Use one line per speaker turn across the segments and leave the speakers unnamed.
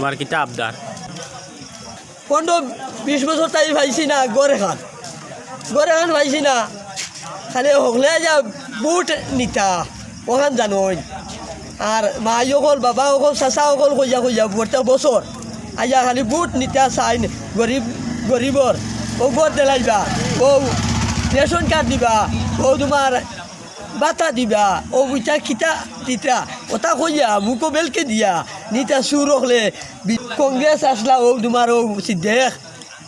তোমার কিতা আবদার?
পনেরো বিশ বছর তাই পাইছি না, গড় এখান গড় এখান পাইছি না। খালি হকলে যা বুট নিতা, ওখান জানোই আর মা অকল বাবা অকল চাচা অকল কইয়া কইয়া প্রত্যেক বছর আইয়া খালি বুট নিতা চাই গরিব গরিবর ও গড় দেলাইবা ও রেশন কার্ড দিবা। ও তোমার বাতা দিবা, ও বুইটা খিতা দিতা ওটা কইয়া মুখো বেলকে দিয়া, নিতা সুর হলে কংগ্রেস আসলা ও তোমার ও সিদ্ধেক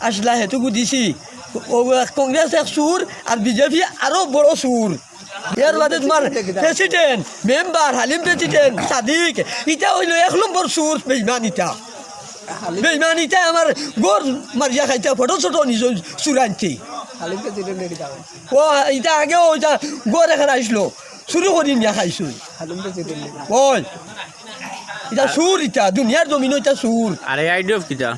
আসলা, হেতুকু দিছি। ও কংগ্রেস এক সুর আর বিজেপি আরও বড় সুর এর বাদে তোমার president member Halim president Sadiq ইটা হইল এক নম্বর সুর বেইমান ইটা বেইমান ইটা আমার গড় মারিয়া খাইতা ফটো ছোটো নিজ চুরাইতে ও ইটা আগেও ইটা গড় এখানে আসলো। শুরু করি নিয়া খাইছো। ওই ইটা সুর ইটা দুনিয়ার জমিন ইটা সুর।
আর আইডিয়া কিতা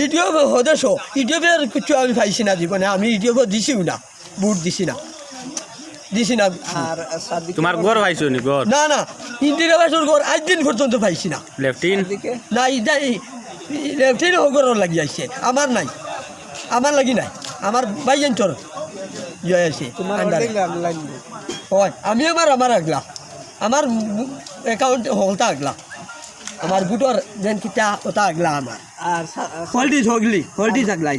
ইউটিউব হদেশ ইউটিউবের কিছু আমি পাইছি না জীবনে আমি ইউটিউব দিছিও না বুট দিছি না। দিছি না।
আর
তোমার গড় পাইছো নি
না না ইন্দিরা বাসুর ঘর আজ দিন পর্যন্ত পাইছি না।
লেফটিন?
লেফটিন আমার নাই। আমার লাগি নাই। আমার ইয়ে আছে আন্ডারে।
অনেক লাইন
হয় আমি আমার আমার আগলা। আমার অ্যাকাউন্ট হলতা আগলা। আমার বুটর যেন কিতা ওটা আগলা আমার। হলডিজ হগলি হলডিজ আগলাই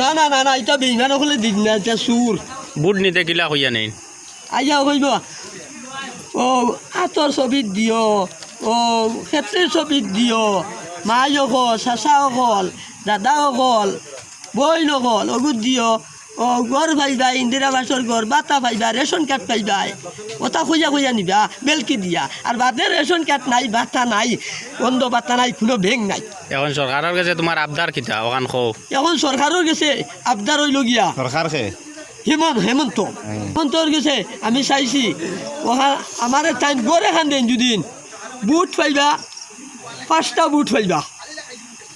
না?
না না না এটা বেইমান হলে দিন না এটা সুর
বুট নিতে কিলা কইয়া নেই।
আইয়া হইব। ও হাতৰ ছবিত দিও ও ক্ষেত্রের ছবিত দিও মাই অকল চাচা অকল দাদা অকল বইন অকল অগুত দিও ও ঘর পাইবা ইন্দিরা বাসর ঘর বাতা পাইবা রেশন কার্ড পাইবা ওটা খুঁজা খুঁজা নিবা বেলকি দিয়া। আর বাদে রেশন কার্ড নাই বাতা নাই বন্ধ বাতা নাই কোনো বেং নাই।
এখন সরকারের কাছে তোমার আবদার কিতা ওখান খো
এখন সরকারও গেছে আবদার হইল গিয়া
সরকার খে
হেমন্ত হেমন্ত। হেমন্তর গেছে আমি চাইছি ওখা আমার টাইম গড়ে খান দেন যদিন বুট পাইবা পাঁচটা বুট পাইবা।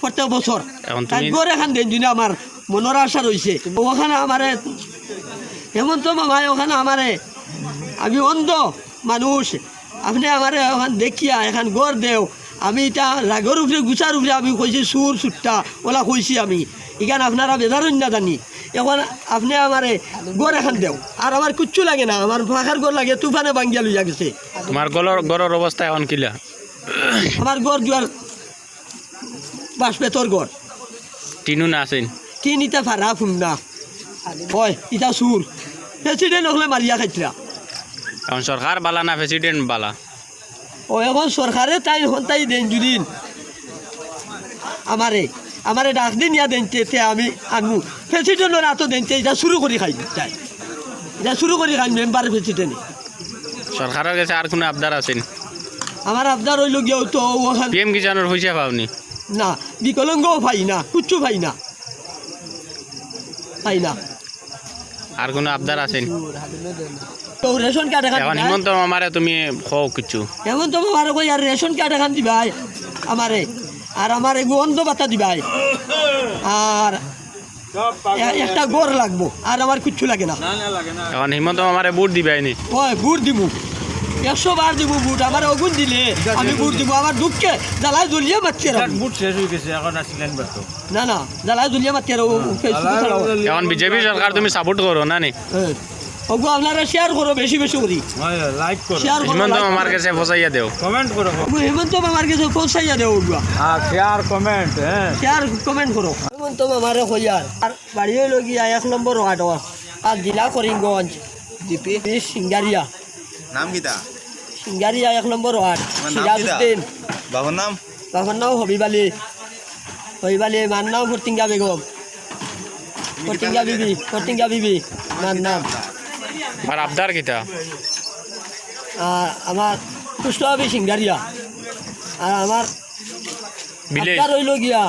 প্রত্যেক বছর।
এখন
টাইম
তুমি
গড়ে খান দেন আমার মনের আশা রয়েছে। ওখানে আমারে হেমন্ত মামাই ওখানে আমারে আমি অন্ধ মানুষ। আপনি আমারে ওখান দেখিয়া এখন গড় দেও। আমি এটা রাগর উপরে গুছার উপরে আমি কইছি সুর সুট্টা ওলা কইছি আমি। এখানে আপনারা বেজারই না জানি। এখন আপনি আমারে গড় এখন দেও। আর আমার কিচ্ছু লাগে না। আমার ফাঁকার গড় লাগে তুফানে বাঙ্গিয়া লইয়া গেছে।
তোমার গলর গড়ের অবস্থা এখন কিলা?
আমার গড় দুয়ার বাস পেতর গড়
টিনু না আছেন
তিন ইটা ভাড়া ফুম না। হয় ইটা সুর প্রেসিডেন্ট হলে মারিয়া খাইতরা।
এখন সরকার বালা না প্রেসিডেন্ট বালা?
ও এখন সরকারে তাই এখন তাই দেন যদিন আমারে আমারে ডাক দিন ইয়া দেন তে আমি আনমু প্রেসিডেন্টের এত দেন এটা শুরু করি খাই তাই। এটা শুরু করি খাই মেম্বার প্রেসিডেন্ট
সরকারের কাছে আর কোনো আবদার আছেন
আমার আবদার হইল গিয়েও তো ওখান
পিএম কিষানের পয়সা পাওনি?
না বিকলঙ্গও পাই না কুচ্ছু পাই না। পাই না।
আর কোনো আবদার আছেন
তো রেশন কার্ড এখন
হিমন্ত মামারে তুমি কিছু।
কই আর রেশন কার্ড এখন দিবাই আমারে। আর আমার গন্ধ বাতা দিবাই আর একটা গড় লাগবো আর আমার কিচ্ছু লাগে না।
এখন হিমন্ত মামারে বুট দিবাইনি
ওই বুট দিব একশো বার দিব বুট আমার অগুন দিলে। আমি বুট দিব আমার দুঃখে জ্বালায় জ্বলিয়ে মারছে
বুট শেষ হয়ে গেছে এখন আসলেন
না না জ্বালায় জ্বলিয়ে ছাড়াও।
এখন বিজেপি সরকার তুমি সাপোর্ট করো না নি?
হ্যাঁ। ওগো আপনারা শেয়ার করো বেশি বেশি করি।
লাইক করো।
শেয়ার করো
হিমন্ত মামার। কাছে ফসাইয়া দেও।
কমেন্ট করো।
ওগো হেমন্ত মামার কাছে পৌঁছাইয়া দেও ওগুলা
হ্যাঁ শেয়ার কমেন্ট হ্যাঁ।
শেয়ার কমেন্ট করো। হেমন্ত মামারে কইয়ার আর বাড়ি হইল গিয়া এক নম্বর ওয়ার্ড। আর জেলা করিমগঞ্জ
ডিপি
সিঙ্গারিয়া।
নাম কিতা?
সিঙ্গারিয়া এক নম্বর ওয়ার্ড
আমার নাম
সিরাজউদ্দিন
বাবার নাম?
বাবার নাম হবিবালি। হবিবালি মার নাম ফটিঙ্গা বেগম। ফটিঙ্গা বিবি ফটিঙ্গা বিবি মার নাম।
আর আবদার কিতা?
আর আমার কুষ্ঠহাবি সিঙ্গারিয়া আর আমার আবদার রইল গিয়া।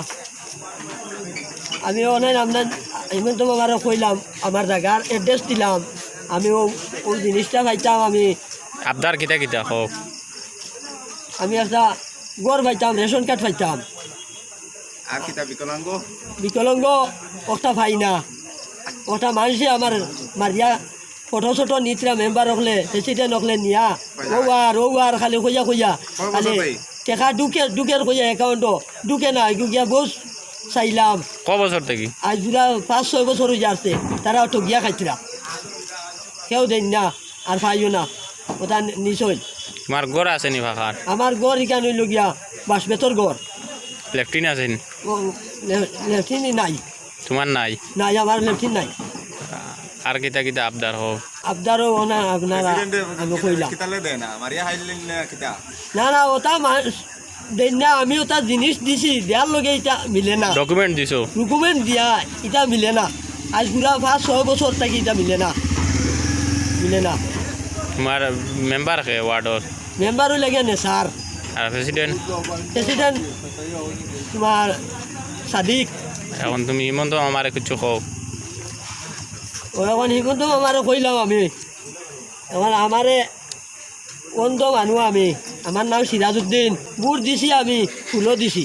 আমি অনেক আপনার হেমন্ত মামারে কইলাম আমার জায়গার এড্রেস দিলাম আমি ও ওই জিনিসটা পাইতাম আমি।
আবদার কিতা কিতা হোক
আমি একটা গড় পাইতাম রেশন কার্ড পাইতাম।
আর কিতা বিকলাঙ্গ?
বিকলঙ্গ ওটা পাই না। ওটা মানুষে আমার মারিয়া ফটো চটো নিতরা মেম্বার হকলে প্রেসিডেন্ট হকলে নিয়া। ও আর ও আর খালি খুঁজা খুঁজা। খালি? টেকা ঢুকে ঢুকের কইয়া অ্যাকাউন্টও ঢুকে না গিয়া বস চাইলাম।
ক বছর থেকে
আজ দুরা পাঁচ ছয় বছর হয়ে যাচ্ছে তারা ঠগিয়া খাইছিলা কেউ দেন না আর পাইও না। ওটা নিশ্চয়
তোমার গড় আছে নি ভাষার
আমার গড় ইকান হইল গিয়া বাস বেতর গড়।
লেফটিন আছে
লেফটিন নাই।
তোমার নাই?
নাই আমার লেফটিন নাই।
আর কিতা কিতা আবদার হোক
আবদারও না আপনারা আমি কইলাম
না মারিয়া হাইলেন না কিতা
না না ওটা দেন না আমি ওটা জিনিস দিছি দেওয়ার লগে এটা মিলে না।
ডকুমেন্ট দিছো।
ডকুমেন্ট দিয়া এটা মিলে না। আজ পুরা পাঁচ ছয় বছর থাকি এটা মিলে না। মিলে না।
তোমার মেম্বার খে ওয়ার্ডর
মেম্বারও লাগে নে স্যার
আর প্রেসিডেন্ট
প্রেসিডেন্ট তোমার সাদিক
এখন তুমি হিমন্ত আমারে কিছু হোক
ও এখন শিকোতো আমারে কইলাম আমি। এখন আমারে অন্ধ মানুহ আমি। আমার নাম সিরাজউদ্দিন বুট দিছি আমি ফুলও দিছি।